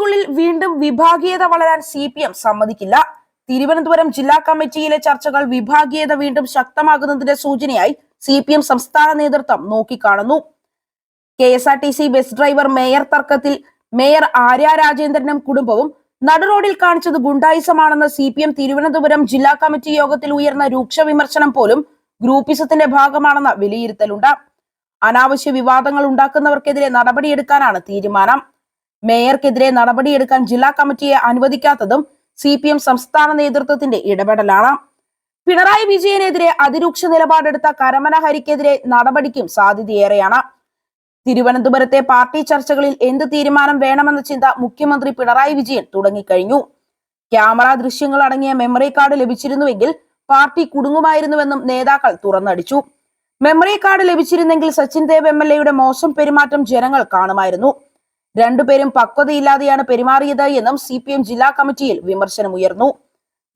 പാർട്ടിക്കുള്ളിൽ വീണ്ടും വിഭാഗീയത വളരാൻ സി പി എം സമ്മതിക്കില്ല. തിരുവനന്തപുരം ജില്ലാ കമ്മിറ്റിയിലെ ചർച്ചകൾ വിഭാഗീയത വീണ്ടും ശക്തമാകുന്നതിന്റെ സൂചനയായി സി പി എം സംസ്ഥാന നേതൃത്വം നോക്കിക്കാണുന്നു. K S R T C bus driver mayor തർക്കത്തിൽ മേയർ ആര്യ രാജേന്ദ്രനും കുടുംബവും നടുറോഡിൽ കാണിച്ചത് ഗുണ്ടായിസമാണെന്ന് സി പി എം തിരുവനന്തപുരം ജില്ലാ കമ്മിറ്റി യോഗത്തിൽ ഉയർന്ന രൂക്ഷ വിമർശനം പോലും ഗ്രൂപ്പിസത്തിന്റെ ഭാഗമാണെന്ന വിലയിരുത്തലുണ്ട്. അനാവശ്യ വിവാദങ്ങൾ ഉണ്ടാക്കുന്നവർക്കെതിരെ നടപടിയെടുക്കാനാണ് തീരുമാനം. മേയർക്കെതിരെ നടപടിയെടുക്കാൻ ജില്ലാ കമ്മിറ്റിയെ അനുവദിക്കാത്തതും സി പി എം സംസ്ഥാന നേതൃത്വത്തിന്റെ ഇടപെടലാണ്. പിണറായി വിജയനെതിരെ അതിരൂക്ഷ നിലപാടെടുത്ത കരമന ഹരിക്കെതിരെ നടപടിക്കും സാധ്യതയേറെയാണ്. തിരുവനന്തപുരത്തെ പാർട്ടി ചർച്ചകളിൽ എന്ത് തീരുമാനം വേണമെന്ന ചിന്ത മുഖ്യമന്ത്രി പിണറായി വിജയൻ തുടങ്ങിക്കഴിഞ്ഞു. ക്യാമറ ദൃശ്യങ്ങൾ അടങ്ങിയ മെമ്മറി കാർഡ് ലഭിച്ചിരുന്നുവെങ്കിൽ പാർട്ടി കുടുങ്ങുമായിരുന്നുവെന്നും നേതാക്കൾ തുറന്നടിച്ചു. മെമ്മറി കാർഡ് ലഭിച്ചിരുന്നെങ്കിൽ സച്ചിൻ ദേവ് എം എൽ എയുടെ മോശം പെരുമാറ്റം ജനങ്ങൾ കാണുമായിരുന്നു. രണ്ടുപേരും പക്വതയില്ലാതെയാണ് പെരുമാറിയത് എന്നും സി പി എം ജില്ലാ കമ്മിറ്റിയിൽ വിമർശനമുയർന്നു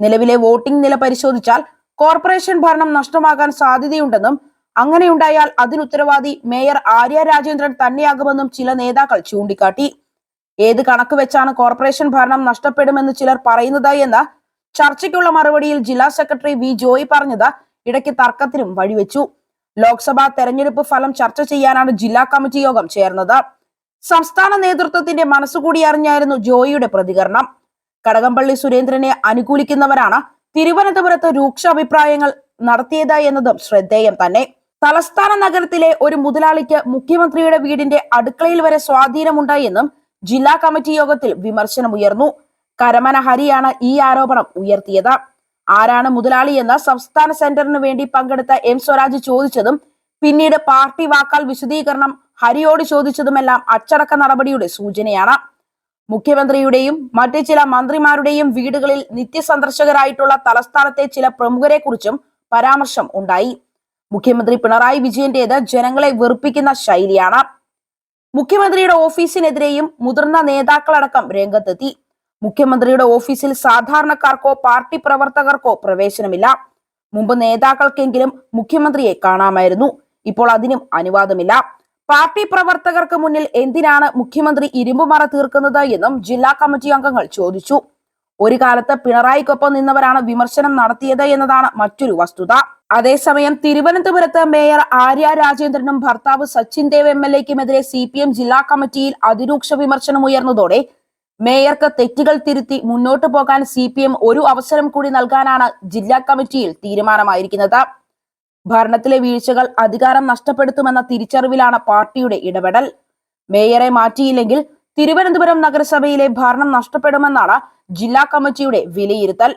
നിലവിലെ വോട്ടിംഗ് നില പരിശോധിച്ചാൽ കോർപ്പറേഷൻ ഭരണം നഷ്ടമാകാൻ സാധ്യതയുണ്ടെന്നും അങ്ങനെയുണ്ടായാൽ അതിനുത്തരവാദി മേയർ ആര്യ രാജേന്ദ്രൻ തന്നെയാകുമെന്നും ചില നേതാക്കൾ ചൂണ്ടിക്കാട്ടി. ഏത് കണക്ക് വെച്ചാണ് കോർപ്പറേഷൻ ഭരണം നഷ്ടപ്പെടുമെന്ന് ചിലർ പറയുന്നത് എന്ന ചർച്ചയ്ക്കുള്ള മറുപടിയിൽ ജില്ലാ സെക്രട്ടറി വി ജോയി പറഞ്ഞത് ഇടയ്ക്ക് തർക്കത്തിനും വഴിവെച്ചു. ലോക്സഭാ തെരഞ്ഞെടുപ്പ് ഫലം ചർച്ച ചെയ്യാനാണ് ജില്ലാ കമ്മിറ്റി യോഗം ചേർന്നത്. സംസ്ഥാന നേതൃത്വത്തിന്റെ മനസ്സുകൂടി അറിഞ്ഞായിരുന്നു ജോയിയുടെ പ്രതികരണം. കടകംപള്ളി സുരേന്ദ്രനെ അനുകൂലിക്കുന്നവരാണ് തിരുവനന്തപുരത്ത് രൂക്ഷ അഭിപ്രായങ്ങൾ നടത്തിയത് എന്നതും ശ്രദ്ധേയം തന്നെ. തലസ്ഥാന നഗരത്തിലെ ഒരു മുതലാളിക്ക് മുഖ്യമന്ത്രിയുടെ വീടിന്റെ അടുക്കളയിൽ വരെ സ്വാധീനമുണ്ടായെന്നും ജില്ലാ കമ്മിറ്റി യോഗത്തിൽ വിമർശനമുയർന്നു. കരമന ഹരിയാണ് ഈ ആരോപണം ഉയർത്തിയത്. ആരാണ് മുതലാളിയെന്ന് സംസ്ഥാന സെന്ററിന് വേണ്ടി പങ്കെടുത്ത എം സ്വരാജ് ചോദിച്ചതും പിന്നീട് പാർട്ടി വാക്കാൽ വിശദീകരണം ഹരിയോട് ചോദിച്ചതുമെല്ലാം അച്ചടക്ക നടപടിയുടെ സൂചനയാണ്. മുഖ്യമന്ത്രിയുടെയും മറ്റ് ചില മന്ത്രിമാരുടെയും വീടുകളിൽ നിത്യസന്ദർശകരായിട്ടുള്ള തലസ്ഥാനത്തെ ചില പ്രമുഖരെ കുറിച്ചും പരാമർശം ഉണ്ടായി. മുഖ്യമന്ത്രി പിണറായി വിജയന്റേത് ജനങ്ങളെ വെറുപ്പിക്കുന്ന ശൈലിയാണ്. മുഖ്യമന്ത്രിയുടെ ഓഫീസിനെതിരെയും മുതിർന്ന നേതാക്കളടക്കം രംഗത്തെത്തി. മുഖ്യമന്ത്രിയുടെ ഓഫീസിൽ സാധാരണക്കാർക്കോ പാർട്ടി പ്രവർത്തകർക്കോ പ്രവേശനമില്ല. മുമ്പ് നേതാക്കൾക്കെങ്കിലും മുഖ്യമന്ത്രിയെ കാണാമായിരുന്നു. ഇപ്പോൾ അതിനും അനുവാദമില്ല. പാർട്ടി പ്രവർത്തകർക്ക് മുന്നിൽ എന്തിനാണ് മുഖ്യമന്ത്രി ഇരുമ്പുമറ തീർക്കുന്നത് എന്നും ജില്ലാ കമ്മിറ്റി അംഗങ്ങൾ ചോദിച്ചു. ഒരു കാലത്ത് പിണറായിക്കൊപ്പം നിന്നവരാണ് വിമർശനം നടത്തിയത് എന്നതാണ് മറ്റൊരു വസ്തുത. അതേസമയം തിരുവനന്തപുരത്ത് മേയർ ആര്യ രാജേന്ദ്രനും ഭർത്താവ് സച്ചിൻ ദേവ് എം എൽ എക്കുമെതിരെ സി പി എം ജില്ലാ കമ്മിറ്റിയിൽ അതിരൂക്ഷ വിമർശനം ഉയർന്നതോടെ മേയർക്ക് തെറ്റുകൾ തിരുത്തി മുന്നോട്ടു പോകാൻ സി ഒരു അവസരം കൂടി നൽകാനാണ് ജില്ലാ കമ്മിറ്റിയിൽ തീരുമാനമായിരിക്കുന്നത്. ഭരണത്തിലെ വീഴ്ചകൾ അധികാരം നഷ്ടപ്പെടുത്തുമെന്ന തിരിച്ചറിവിലാണ് പാർട്ടിയുടെ ഇടപെടൽ. മേയറെ മാറ്റിയില്ലെങ്കിൽ തിരുവനന്തപുരം നഗരസഭയിലെ ഭരണം നഷ്ടപ്പെടുമെന്നാണ് ജില്ലാ കമ്മിറ്റിയുടെ വിലയിരുത്തൽ.